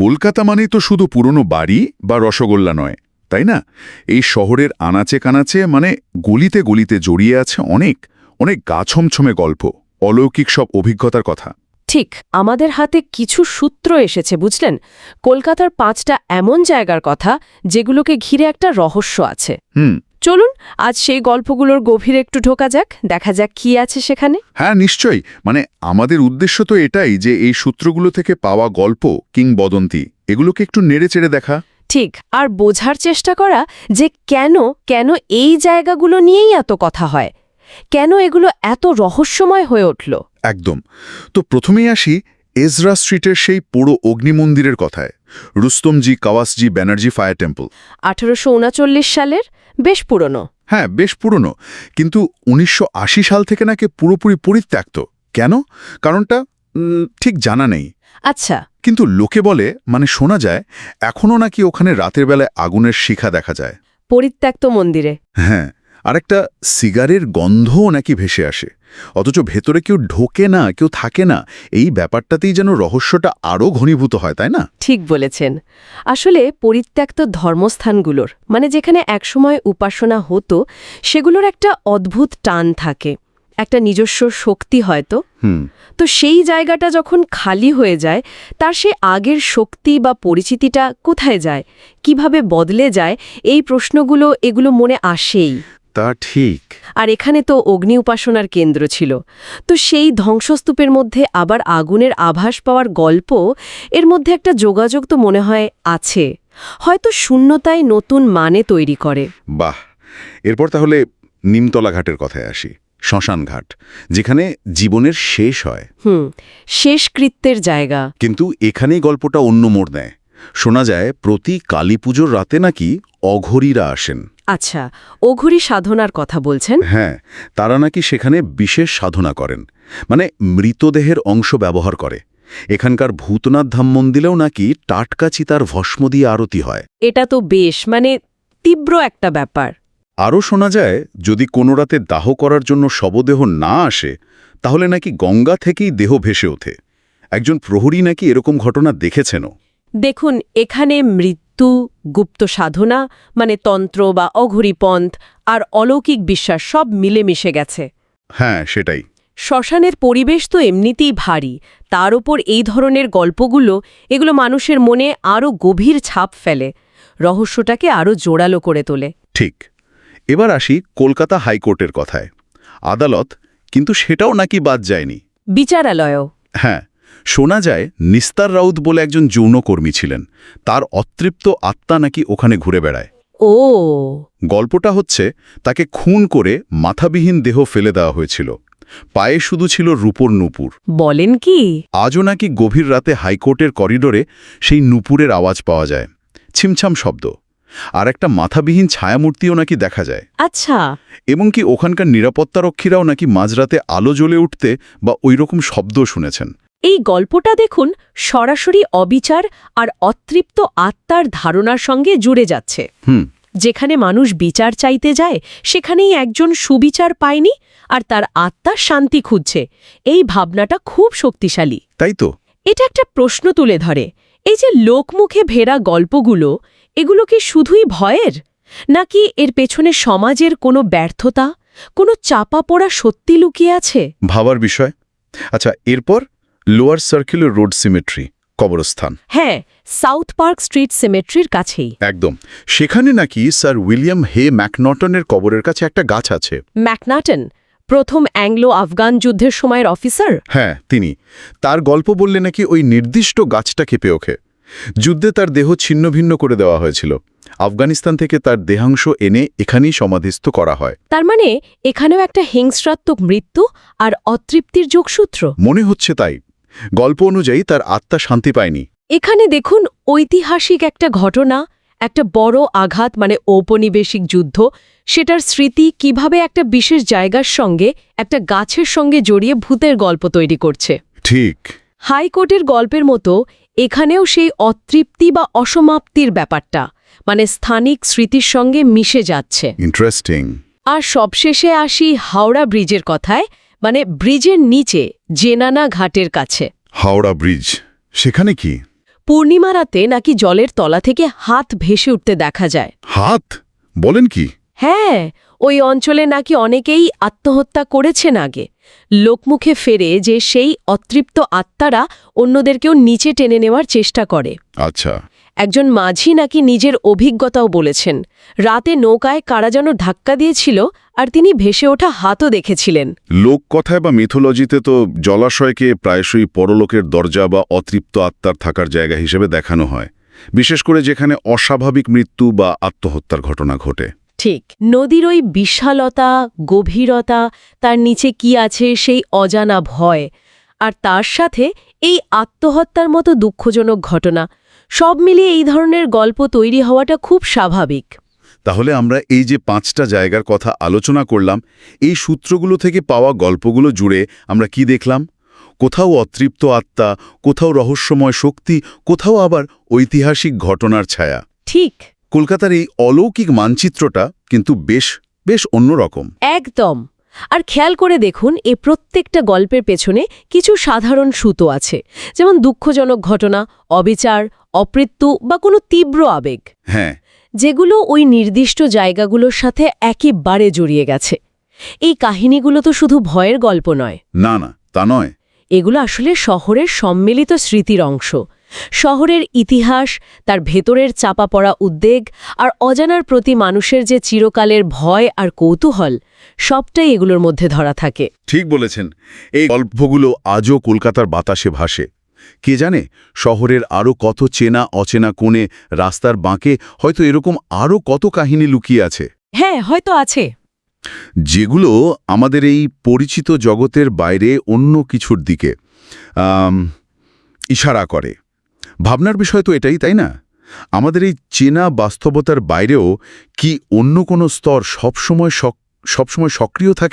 কলকাতা মানেই তো শুধু পুরনো বাড়ি বা রসগোল্লা নয় তাই না? এই শহরের আনাচে কানাচে মানে গলিতে গলিতে জড়িয়ে আছে অনেক অনেক গাছমছমে গল্প অলৌকিক সব অভিজ্ঞতার কথা। ঠিক আমাদের হাতে কিছু সূত্র এসেছে বুঝলেন? কলকাতার পাঁচটা এমন জায়গার কথা যেগুলোকে ঘিরে একটা রহস্য আছে। হুম। চলুন আজ সেই গল্পগুলোর গভীরে একটু ঢোকা যাক দেখা যাক কি আছে সেখানে। হ্যাঁ নিশ্চয়ই। মানে আমাদের উদ্দেশ্য তো এটাই যে এই সূত্রগুলো থেকে পাওয়া গল্প কিংবদন্তি এগুলোকে একটু নেড়েচেড়ে দেখা। ঠিক আর বোঝার চেষ্টা করা যে কেন কেন এই জায়গাগুলো নিয়েই এত কথা হয়? কেন এগুলো এত রহস্যময় হয়ে উঠল? একদম। তো প্রথমেই আসি এজরা স্ট্রিটের সেই পুরো অগ্নিমন্দিরের কথায় রুস্তমজি কাওয়াসজি ব্যানার্জি ফায়ার টেম্পল। আঠেরোশো সালের বেশ পুরনো। হ্যাঁ বেশ পুরনো। কিন্তু উনিশশো আশি সাল থেকে নাকি পুরোপুরি পরিত্যক্ত। কেন? কারণটা ঠিক জানা নেই। আচ্ছা। কিন্তু লোকে বলে মানে শোনা যায় এখনও নাকি ওখানে রাতের বেলায় আগুনের শিখা দেখা যায়। পরিত্যক্ত মন্দিরে। হ্যাঁ। আরেকটা সিগারের গন্ধও নাকি ভেসে আসে। অথচ ভেতরে কেউ ঢোকে না কেউ থাকে না এই ব্যাপারটাতেই যেন রহস্যটা আরও ঘনীভূত হয় তাই না? ঠিক বলেছেন। আসলে পরিত্যক্ত ধর্মস্থানগুলোর মানে যেখানে একসময় উপাসনা হতো সেগুলোর একটা অদ্ভুত টান থাকে। একটা নিজস্ব শক্তি হয়তো। হুম। তো সেই জায়গাটা যখন খালি হয়ে যায় তার সে আগের শক্তি বা পরিচিতিটা কোথায় যায়? কীভাবে বদলে যায়? এই প্রশ্নগুলো এগুলো মনে আসেই। তা ঠিক। আর এখানে তো অগ্নি উপাসনার কেন্দ্র ছিল। তো সেই ধ্বংসস্তূপের মধ্যে আবার আগুনের আভাস পাওয়ার গল্প এর মধ্যে একটা যোগাযোগ তো মনে হয় আছে। হয়তো শূন্যতায় নতুন মানে তৈরি করে। বাহ! এরপর তাহলে নিমতলা ঘাটের কথায় আসি শ্মশান ঘাট যেখানে জীবনের শেষ হয়। হুম শেষকৃত্যের জায়গা। কিন্তু এখানেই গল্পটা অন্য মোড় নেয়। শোনা যায় প্রতি কালী পুজোর রাতে নাকি অঘরীরা আসেন। আচ্ছা অঘুরি সাধনার কথা বলছেন? হ্যাঁ তারা নাকি সেখানে বিশেষ সাধনা করেন। মানে মৃতদেহের অংশ ব্যবহার করে। এখানকার ভূতনাথ ধাম মন্দিরেও নাকি টাটকা চিতার ভস্ম দিয়ে আরতি হয়। এটা তো বেশ মানে তীব্র একটা ব্যাপার। আরও শোনা যায় যদি কোনো রাতে দাহ করার জন্য শবদেহ না আসে তাহলে নাকি গঙ্গা থেকেই দেহ ভেসে ওঠে। একজন প্রহরী নাকি এরকম ঘটনা দেখেছেনও। দেখুন এখানে মৃত্যু গুপ্ত সাধনা মানে তন্ত্র বা অঘুরি পন্থ আর অলৌকিক বিশ্বাস সব মিলেমিশে গেছে। হ্যাঁ সেটাই। শ্মশানের পরিবেশ তো এমনিতেই ভারী। তার ওপর এই ধরনের গল্পগুলো এগুলো মানুষের মনে আরও গভীর ছাপ ফেলে। রহস্যটাকে আরও জোরালো করে তোলে। ঠিক। এবার আসি কলকাতা হাইকোর্টের কথায়। আদালত কিন্তু সেটাও নাকি বাদ যায়নি। বিচারালয়ও। হ্যাঁ। শোনা যায় নিস্তার রাউত বলে একজন যৌনকর্মী ছিলেন। তার অতৃপ্ত আত্মা নাকি ওখানে ঘুরে বেড়ায়। ও। গল্পটা হচ্ছে তাকে খুন করে মাথাবিহীন দেহ ফেলে দেওয়া হয়েছিল। পায়ে শুধু ছিল রূপর নুপুর। বলেন কি? আজও নাকি গভীর রাতে হাইকোর্টের করিডোরে সেই নুপুরের আওয়াজ পাওয়া যায়। ছিমছাম শব্দ। আর একটা মাথাবিহীন ছায়ামূর্তিও নাকি দেখা যায়। আচ্ছা। এবং কি ওখানকার নিরাপত্তারক্ষীরাও নাকি মাঝরাতে আলো জ্বলে উঠতে বা ওইরকম শব্দ শুনেছেন। এই গল্পটা দেখুন সরাসরি অবিচার আর অতৃপ্ত আত্মার ধারণার সঙ্গে জুড়ে যাচ্ছে। যেখানে মানুষ বিচার চাইতে যায় সেখানেই একজন সুবিচার পায়নি আর তার আত্মা শান্তি খুঁজছে। এই ভাবনাটা খুব শক্তিশালী। তাই তো। এটা একটা প্রশ্ন তুলে ধরে। এই যে লোকমুখে ভেরা গল্পগুলো এগুলো কি শুধুই ভয়ের? নাকি এর পেছনে সমাজের কোনো ব্যর্থতা কোনো চাপা পড়া সত্যি লুকিয়ে আছে? ভাবার বিষয়। আচ্ছা এরপর? লোয়ার সার্কুলার রোড সিমেট্রি কবরস্থান। হ্যাঁ সাউথ পার্ক স্ট্রিট সিমেট্রির কাছেই। একদম। সেখানে নাকি স্যার উইলিয়াম হে ম্যাকনটনের কবরের কাছে একটা গাছ আছে। ম্যাকনাটন প্রথম অ্যাংলো আফগান যুদ্ধের সময়ের অফিসার? হ্যাঁ তিনি। তার গল্প বললে নাকি ওই নির্দিষ্ট গাছটা কেঁপে ওঠে। যুদ্ধে তার দেহ ছিন্নভিন্ন করে দেওয়া হয়েছিল। আফগানিস্তান থেকে তার দেহাংশ এনে এখানেই সমাধিস্থ করা হয়। তার মানে এখানেও একটা হিংস্রাত্মক মৃত্যু আর অতৃপ্তির যোগসূত্র? মনে হচ্ছে তাই। গল্প অনুযায়ী তার আত্মা শান্তি পায়নি। এখানে দেখুন ঐতিহাসিক একটা ঘটনা একটা বড় আঘাত মানে ঔপনিবেশিক যুদ্ধ। সেটার স্মৃতি কীভাবে একটা বিশেষ জায়গার সঙ্গে একটা গাছের সঙ্গে জড়িয়ে ভূতের গল্প তৈরি করছে। ঠিক। হাইকোর্টের গল্পের মতো এখানেও সেই অতৃপ্তি বা অসমাপ্তির ব্যাপারটা মানে স্থানিক স্মৃতির সঙ্গে মিশে যাচ্ছে। ইন্টারেস্টিং আর সবশেষে আসি হাওড়া ব্রিজের কথায়। মানে ব্রিজের নিচে জেনানা ঘাটের কাছে। হাওড়া ব্রিজ সেখানে কি? পূর্ণিমা রাতে নাকি জলের তলা থেকে হাত ভেসে উঠতে দেখা যায়। হাত? বলেন কি? হ্যাঁ ওই অঞ্চলে নাকি অনেকেই আত্মহত্যা করেছেন আগে। লোকমুখে ফেরে যে সেই অতৃপ্ত আত্মারা অন্যদেরকেও নিচে টেনে নেওয়ার চেষ্টা করে। আচ্ছা। একজন মাঝি নাকি নিজের অভিজ্ঞতাও বলেছেন। রাতে নৌকায় কারা যেন ধাক্কা দিয়েছিল আর তিনি ভেসে ওঠা হাতও দেখেছিলেন। লোককথায় বা মিথোলজিতে তো জলাশয়কে প্রায়শই পরলোকের দরজা বা অতৃপ্ত আত্মার থাকার জায়গা হিসেবে দেখানো হয় বিশেষ করে যেখানে অস্বাভাবিক মৃত্যু বা আত্মহত্যার ঘটনা ঘটে। ঠিক নদীর ওই বিশালতা গভীরতা তার নিচে কি আছে সেই অজানা ভয় আর তার সাথে এই আত্মহত্যার মতো দুঃখজনক ঘটনা সব মিলিয়ে এই ধরনের গল্প তৈরি হওয়াটা খুব স্বাভাবিক। তাহলে আমরা এই যে পাঁচটা জায়গার কথা আলোচনা করলাম এই সূত্রগুলো থেকে পাওয়া গল্পগুলো জুড়ে আমরা কি দেখলাম? কোথাও অতৃপ্ত আত্মা কোথাও রহস্যময় শক্তি কোথাও আবার ঐতিহাসিক ঘটনার ছায়া। ঠিক। কলকাতার এই অলৌকিক মানচিত্রটা কিন্তু বেশ বেশ অন্যরকম। একদম। আর খেয়াল করে দেখুন এ প্রত্যেকটা গল্পের পেছনে কিছু সাধারণ সুতো আছে। যেমন দুঃখজনক ঘটনা অবিচার অপৃত্যু বা কোনো তীব্র আবেগ। হ্যাঁ। যেগুলো ওই নির্দিষ্ট জায়গাগুলোর সাথে একেবারে জড়িয়ে গেছে। এই কাহিনীগুলো তো শুধু ভয়ের গল্প নয়। না না তা নয়। এগুলো আসলে শহরের সম্মিলিত স্মৃতির অংশ। শহরের ইতিহাস তার ভেতরের চাপা পড়া উদ্বেগ আর অজানার প্রতি মানুষের যে চিরকালের ভয় আর কৌতূহল সবটাই এগুলোর মধ্যে ধরা থাকে। ঠিক বলেছেন। এই গল্পগুলো আজও কলকাতার বাতাসে ভাসে। কে জানে শহরের আরও কত চেনা অচেনা কোণে রাস্তার বাঁকে হয়তো এরকম আরও কত কাহিনী লুকিয়ে আছে। হ্যাঁ হয়তো আছে। যেগুলো আমাদের এই পরিচিত জগতের বাইরে অন্য কিছুর দিকে ইশারা করে। ভাবনার বিষয় তো এটাই, তাই না? আমাদের এই চেনা বাস্তবতার বাইরেও কি অন্য কোনো স্তর সবসময় সবসময় সক্রিয় থাকে?